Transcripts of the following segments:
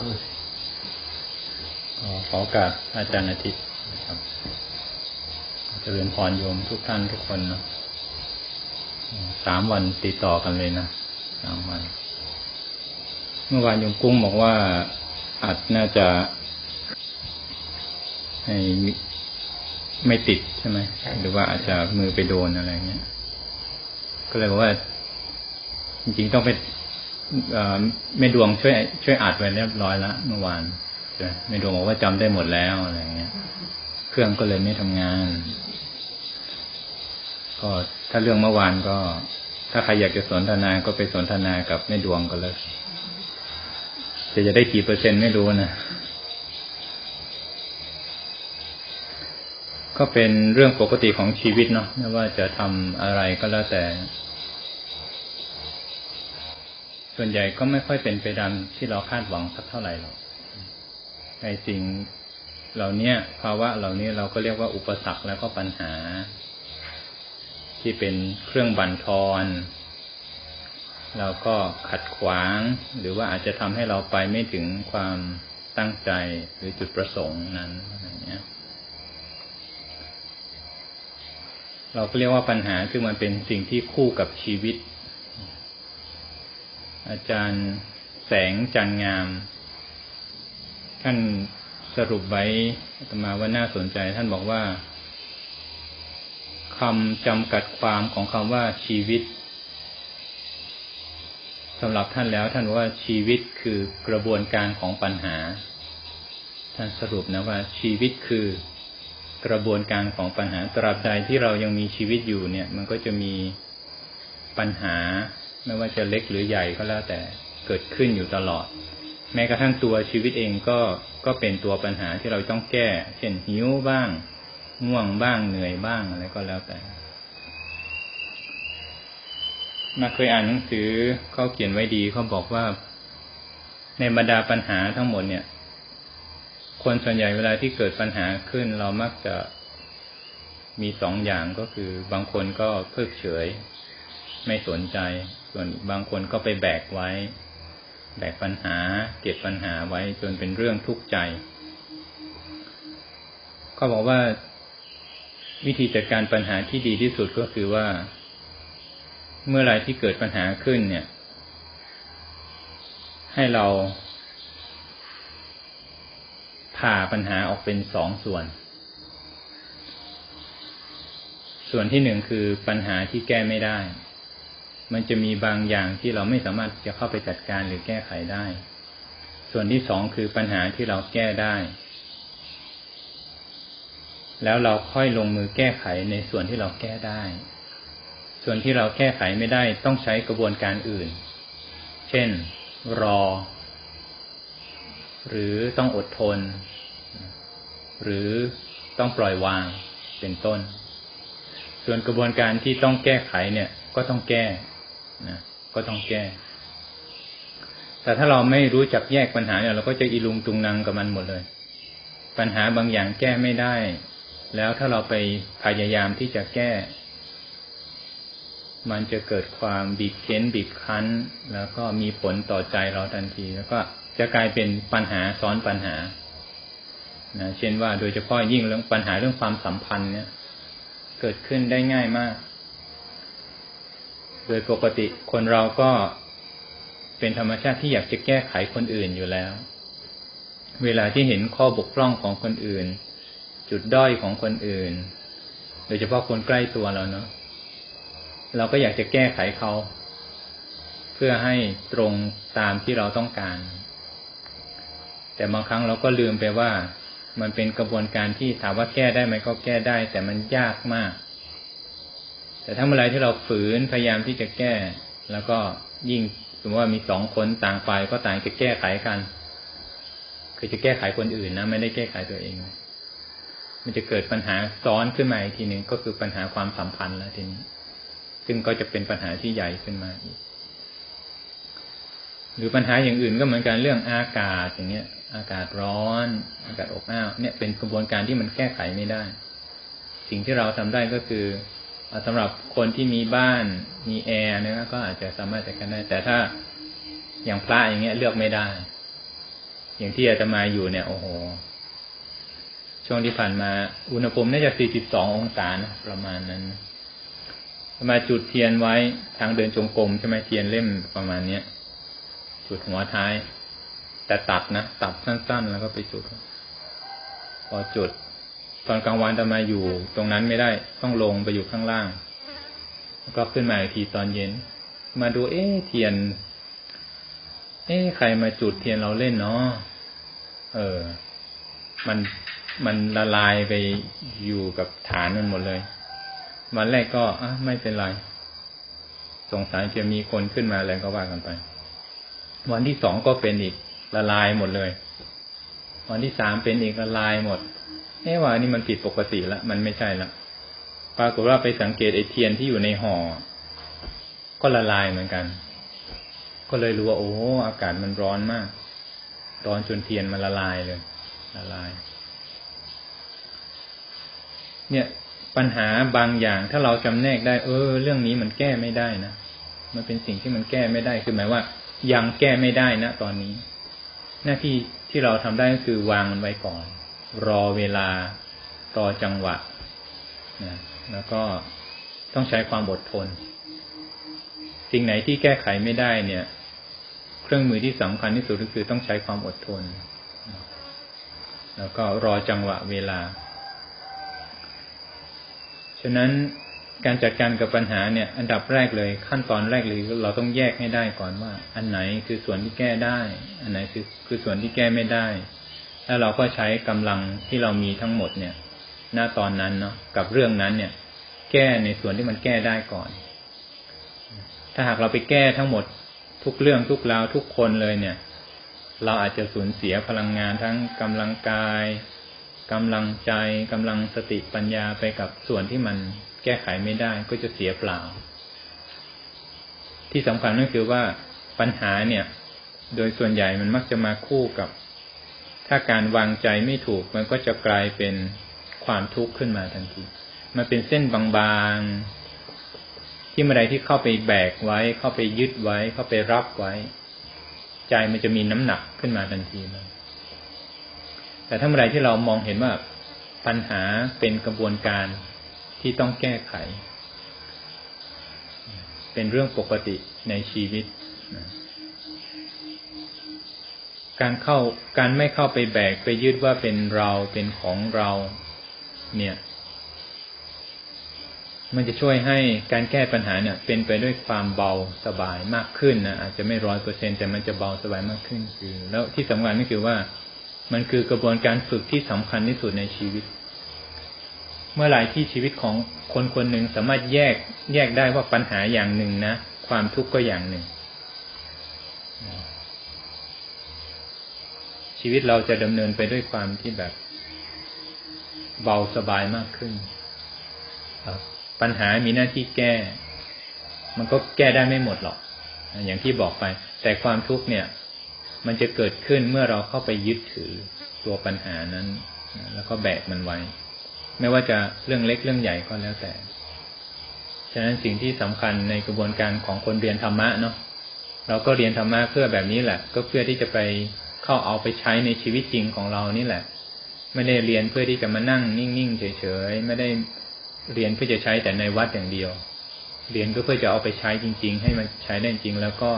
ขอขอโอกาสอาจารย์อาทิตย์นะครับเจริญพรโยมทุกท่านทุกคนนะสามวันติดต่อกันเลยนะสามวัน เมื่อวานโยมกุ้งบอกว่าอัดน่าจะให้ไม่ติดใช่ไหมหรือว่าอาจจะมือไปโดนอะไรเงี้ย ก็เลยบอกว่า จริงๆต้องไป แม่ดวงช่วย ช่วยอัดไว้เรียบร้อยแล้วเมื่อวานใช่ไมแม่ดวงบอกว่าจำได้หมดแล้วอะไรเงี้ย เครื่องก็เลยไม่ทำงาน ก็ถ้าเรื่องเมื่อวานก็ ถ้าใครอยากจะสนทนา ก็ไปสนทนากับแม่ดวงก็เลยจะจะได้กี่เปอร์เซ็นต์ไม่รู้นะก็เป็นเรื่องปกติของชีวิตเนาะไม่ว่าจะทำอะไรก็แล้วแต่ ส่วนใหญ่ก็ไม่ค่อยเป็นไปตามที่เราคาดหวังสักเท่าไหร่หรอกในสิ่งเหล่านี้ภาวะเหล่านี้เราก็เรียกว่าอุปสรรคแล้วก็ปัญหา ที่เป็นเครื่องบั่นทอนเราก็ขัดขวาง หรือว่าอาจจะทำให้เราไปไม่ถึงความตั้งใจหรือจุดประสงค์นั้นอะไรเงี้ย เราก็เรียกว่าปัญหาคือมันเป็นสิ่งที่คู่กับชีวิต อาจารย์แสงจันงาม ท่านสรุปไว้ตมาว่าน่าสนใจ ท่านบอกว่าคำจำกัดความของคำว่าชีวิตสำหรับท่านแล้วท่านว่าชีวิตคือกระบวนการของปัญหา ท่านสรุปนะว่าชีวิตคือกระบวนการของปัญหาตราบใดที่เรายังมีชีวิตอยู่เนี่ย มันก็จะมีปัญหา ไม่ว่าจะเล็กหรือใหญ่ก็แล้วแต่เกิดขึ้นอยู่ตลอด แม้กระทั่งตัวชีวิตเองก็ก็เป็นตัวปัญหาที่เราต้องแก้ เช่นหิวบ้างง่วงบ้างเหนื่อยบ้างอะไรก็แล้วแต่มาเคยอ่านหนังสือเขาเขียนไว้ดีเขาบอกว่า ในบรรดาปัญหาทั้งหมดเนี่ย คนส่วนใหญ่เวลาที่เกิดปัญหาขึ้น เรามักจะมีสองอย่างก็คือบางคนก็เพิกเฉย ไม่สนใจ ส่วนบางคนก็ไปแบกไว้ แบกปัญหา เก็บปัญหาไว้จนเป็นเรื่องทุกข์ใจเขาบอกว่าวิธีจัดการปัญหาที่ดีที่สุดก็คือว่า เมื่อไรที่เกิดปัญหาขึ้นเนี่ย ให้เราผ่าปัญหาออกเป็นสองส่วน ส่วนที่หนึ่งคือปัญหาที่แก้ไม่ได้ มันจะมีบางอย่างที่เราไม่สามารถจะเข้าไปจัดการหรือแก้ไขได้ ส่วนที่สองคือปัญหาที่เราแก้ได้ แล้วเราค่อยลงมือแก้ไขในส่วนที่เราแก้ได้ ส่วนที่เราแก้ไขไม่ได้ต้องใช้กระบวนการอื่น เช่น รอ หรือต้องอดทน หรือต้องปล่อยวาง เป็นต้น ส่วนกระบวนการที่ต้องแก้ไขเนี่ยก็ต้องแก้ นะก็ต้องแก้ แต่ถ้าเราไม่รู้จักแยกปัญหาเนี่ยเราก็จะอีลุงตุงนังกับมันหมดเลย ปัญหาบางอย่างแก้ไม่ได้ แล้วถ้าเราไปพยายามที่จะแก้ มันจะเกิดความบีบเค้นบีบคั้น แล้วก็มีผลต่อใจเราทันที แล้วก็จะกลายเป็นปัญหาซ้อนปัญหานะเช่นว่าโดยเฉพาะยิ่งเรื่องปัญหาเรื่องความสัมพันธ์เนี่ย เกิดขึ้นได้ง่ายมาก ดยปกติคนเราก็เป็นธรรมชาติที่อยากจะแก้ไขคนอื่นอยู่แล้ว เวลาที่เห็นข้อบกพร่องของคนอื่น จุดด้อยของคนอื่น โดยเฉพาะคนใกล้ตัวเราเนาะเราก็อยากจะแก้ไขเขา เพื่อให้ตรงตามที่เราต้องการ แต่บางครั้งเราก็ลืมไปว่า มันเป็นกระบวนการที่ถามว่าแก้ได้ไหมก็แก้ได้ แต่มันยากมาก แต่ถ้าเมื่อไรที่เราฝืนพยายามที่จะแก้ แล้วก็ยิ่งสมมติว่ามีสองคนต่างฝ่ายก็ต่างจะแก้ไขกัน คือจะแก้ไขคนอื่นนะไม่ได้แก้ไขตัวเอง มันจะเกิดปัญหาซ้อนขึ้นมาอีกทีหนึ่งก็คือปัญหาความสัมพันธ์แล้วทีนี้ ซึ่งก็จะเป็นปัญหาที่ใหญ่ขึ้นมาอีก หรือปัญหาอย่างอื่นก็เหมือนกันเรื่องอากาศอย่างเงี้ย อากาศร้อน อากาศอบอ้าวเนี่ยเป็นกระบวนการที่มันแก้ไขไม่ได้ สิ่งที่เราทำได้ก็คือ สำหรับคนที่มีบ้านมีแอร์เนี่ยก็อาจจะสามารถจัดการได้ แต่ถ้าอย่างพระอย่างเงี้ยเลือกไม่ได้ อย่างที่อาตมาอยู่เนี่ย โอ้โห ช่วงที่ผ่านมา อุณหภูมิน่าจะ 42 องศานะประมาณนั้น มาจุดเทียนไว้ทางเดินจงกรมใช่ไหมเทียนเล่มประมาณเนี้ย จุดหัวท้าย แต่ตัดนะ ตัดสั้น ๆ แล้วก็ไปจุด พอจุด ตอนกลางวันจะมาอยู่ตรงนั้นไม่ได้ต้องลงไปอยู่ข้างล่าง แล้วก็ขึ้นมาอีกทีตอนเย็น มาดูเอ๊ะเทียน เอ๊ะใครมาจุดเทียนเราเล่นเนาะเออ มันมันละลายไปอยู่กับฐานมันหมดเลย วันแรกก็อะไม่เป็นไร สงสัยจะมีคนขึ้นมาอะไรก็ว่ากันไป วันที่สองก็เป็นอีกละลายหมดเลย วันที่สามเป็นอีกละลายหมด เอ๊ะว่านี่มันผิดปกติละมันไม่ใช่ละปรากฏว่าไปสังเกตไอ้เทียนที่อยู่ในห่อก็ละลายเหมือนกัน ก็เลยรู้ว่าโอ้อากาศมันร้อนมาก ร้อนจนเทียนมันละลายเลย ละลาย เนี่ยปัญหาบางอย่างถ้าเราจำแนกได้ เออ เรื่องนี้มันแก้ไม่ได้นะมันเป็นสิ่งที่มันแก้ไม่ได้คือหมายว่า ยังแก้ไม่ได้นะตอนนี้ หน้าที่ที่เราทำได้ก็คือวางมันไว้ก่อน รอเวลารอจังหวะนะแล้วก็ต้องใช้ความอดทน สิ่งไหนที่แก้ไขไม่ได้เนี่ย เครื่องมือที่สำคัญที่สุดก็คือต้องใช้ความอดทน แล้วก็รอจังหวะเวลา ฉะนั้นการจัดการกับปัญหาเนี่ย อันดับแรกเลย ขั้นตอนแรกเลยเราต้องแยกให้ได้ก่อนว่า อันไหนคือส่วนที่แก้ได้ อันไหนคือคือส่วนที่แก้ไม่ได้ แล้วเราก็ใช้กำลังที่เรามีทั้งหมดเนี่ย หน้าตอนนั้นเนาะกับเรื่องนั้นเนี่ย แก้ในส่วนที่มันแก้ได้ก่อน ถ้าหากเราไปแก้ทั้งหมดทุกเรื่องทุกราวทุกคนเลยเนี่ย เราอาจจะสูญเสียพลังงานทั้งกำลังกายกำลังใจกำลังสติปัญญาไปกับส่วนที่มันแก้ไขไม่ได้ก็จะเสียเปล่า ที่สำคัญก็คือว่าปัญหาเนี่ย โดยส่วนใหญ่มันมักจะมาคู่กับ ถ้าการวางใจไม่ถูกมันก็จะกลายเป็นความทุกข์ขึ้นมาทันที มันเป็นเส้นบางๆ ที่เมื่อใดที่เข้าไปแบกไว้ เข้าไปยึดไว้ เข้าไปรับไว้ ใจมันจะมีน้ำหนักขึ้นมาทันทีเลยแต่ถ้าเมื่อไรที่เรามองเห็นว่าปัญหาเป็นกระบวนการที่ต้องแก้ไข เป็นเรื่องปกติในชีวิต การเข้าการไม่เข้าไปแบกไปยึดว่าเป็นเราเป็นของเรา เนี่ย มันจะช่วยให้การแก้ปัญหาเนี่ย เป็นไปด้วยความเบาสบายมากขึ้นนะอาจจะไม่ร้อยเปอร์เซ็นแต่มันจะเบาสบายมากขึ้นคือ แล้วที่สำคัญก็คือว่า มันคือกระบวนการฝึกที่สำคัญที่สุดในชีวิต เมื่อไหร่ที่ชีวิตของคนคนหนึ่งสามารถแยกแยกได้ว่าปัญหาอย่างหนึ่งนะความทุกข์ก็อย่างหนึ่ง ชีวิตเราจะดำเนินไปด้วยความที่แบบเบาสบายมากขึ้น ปัญหามีหน้าที่แก้ มันก็แก้ได้ไม่หมดหรอก อย่างที่บอกไป แต่ความทุกข์เนี่ย มันจะเกิดขึ้นเมื่อเราเข้าไปยึดถือตัวปัญหานั้น แล้วก็แบกมันไว้ ไม่ว่าจะเรื่องเล็กเรื่องใหญ่ก็แล้วแต่ ฉะนั้นสิ่งที่สำคัญในกระบวนการของคนเรียนธรรมะเนาะ เราก็เรียนธรรมะเพื่อแบบนี้แหละ ก็เพื่อที่จะไป เข้าเอาไปใช้ในชีวิตจริงของเรานี่แหละ ไม่ได้เรียนเพื่อที่จะมานั่งนิ่งๆเฉยๆไม่ได้เรียนเพื่อจะใช้แต่ในวัดอย่างเดียว เรียนก็เพื่อจะเอาไปใช้จริง ๆ ให้มันใช้ได้จริง แล้วก็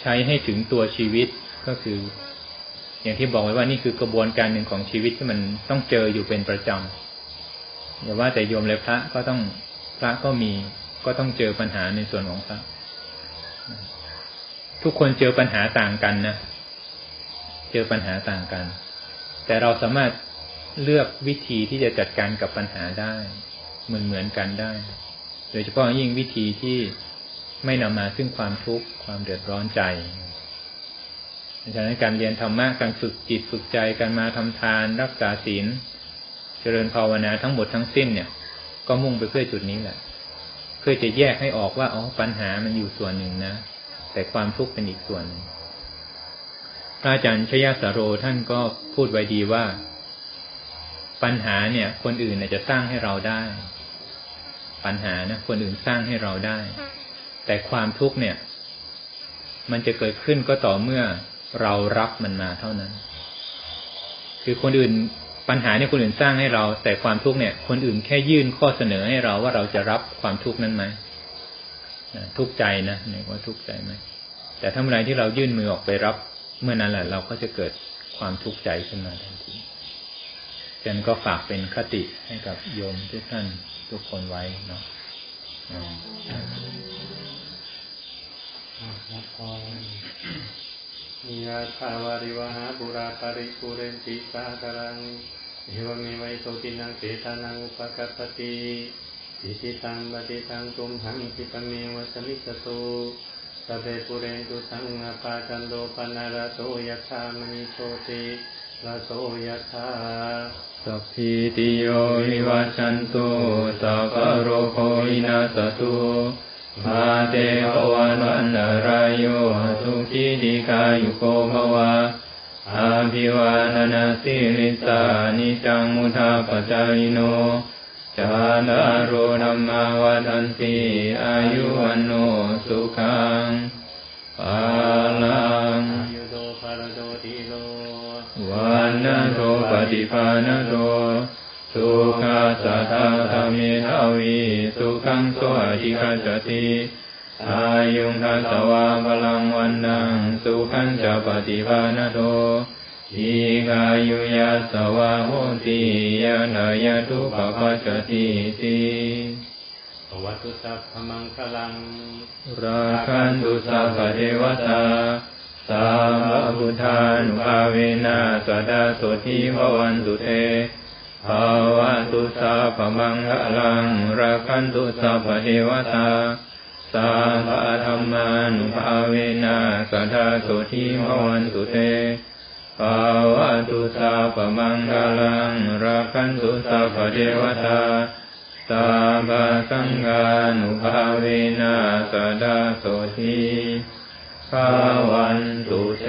ใช้ให้ถึงตัวชีวิตก็คือ อย่างที่บอกไว้ว่านี่คือกระบวนการหนึ่งของชีวิตที่มันต้องเจออยู่เป็นประจำอย่าว่าแต่โยมเลยพระก็ต้องพระก็มีก็ต้องเจอปัญหาในส่วนของพระทุกคนเจอปัญหาต่างกันนะ เจอปัญหาต่างกัน แต่เราสามารถเลือกวิธีที่จะจัดการกับปัญหาได้เหมือนเหมือนกันได้ โดยเฉพาะยิ่งวิธีที่ไม่นำมาซึ่งความทุกข์ความเดือดร้อนใจฉะนั้นการเรียนธรรมะการฝึกจิตฝึกใจการมาทำทานรักษาศีลเจริญภาวนาทั้งหมดทั้งสิ้นเนี่ย ก็มุ่งไปเพื่อจุดนี้แหละ เพื่อจะแยกให้ออกว่าอ๋อปัญหามันอยู่ส่วนหนึ่งนะ แต่ความทุกข์เป็นอีกส่วนหนึ่ง พระอาจารย์ชยสโรท่านก็พูดไว้ดีว่า ปัญหาเนี่ย คนอื่นจะสร้างให้เราได้ ปัญหานะคนอื่นสร้างให้เราได้ แต่ความทุกข์เนี่ย มันจะเกิดขึ้นก็ต่อเมื่อเรารับมันมาเท่านั้น คือคนอื่นปัญหาเนี่ยคนอื่นสร้างให้เรา แต่ความทุกข์เนี่ย คนอื่นแค่ยื่นข้อเสนอให้เราว่าเราจะรับความทุกข์นั้นไหมทุกใจนะเนี่ยว่าทุกใจไหมแต่ถ้าเมื่อไรที่เรายื่นมือออกไปรับ เมื่อนั้นแหละเราก็จะเกิดความทุกข์ใจขึ้นมาทันทีฉันก็ฝากเป็นคติให้กับโยมทุกท่านทุกคนไว้เนาะอ่ายะถาวาริวหาปุราปริปุเรนติสาคารังเอวมวัยโตตินังเตตานังอุปกัปปติอิทิตังปฏิตังตุมหังคิปเมวสมิสตุ สเปปุเรนตุสังฆปาจันโดปนารโตยะธามณิโชติระโสยะธาสัพพิติโยวิวัชันตุสัพโรโควินาสตุมาเตภวันวันรายโยสุขีติกายุโกภวะอาภิวาทนาสิริสานิจังมุทาปจายโน จานารุธรรมาวันติอายุวันโนสุขังปาลังอายุโดภารโดติโลวันนโทปฏิภาณโทสุขาสัทธาธรรมิทาวีสุขังโสอธิคัจติอายุงทัสวาพลังวันนังสุขังจะปฏิภาณโทอีกายุยัสสวาโหติยะนายะทุปปัจจติติภวัตุสัพพมังคลัง ราคันตุสัพพเทวตาสาวะพุทธานุภาเวนะสดาโสทิภวันตุเตภาวะตุสัพพมังคะลัง ราคันตุสัพพเทวตาสาวะธรรมานุภาเวนะสดาโสทิภวันตุเต ภาวะตุสาปมังคลังราคันตุสัพเทวตาสาบาสังกานุภาเวนาสดาโสทีภาวันตุเต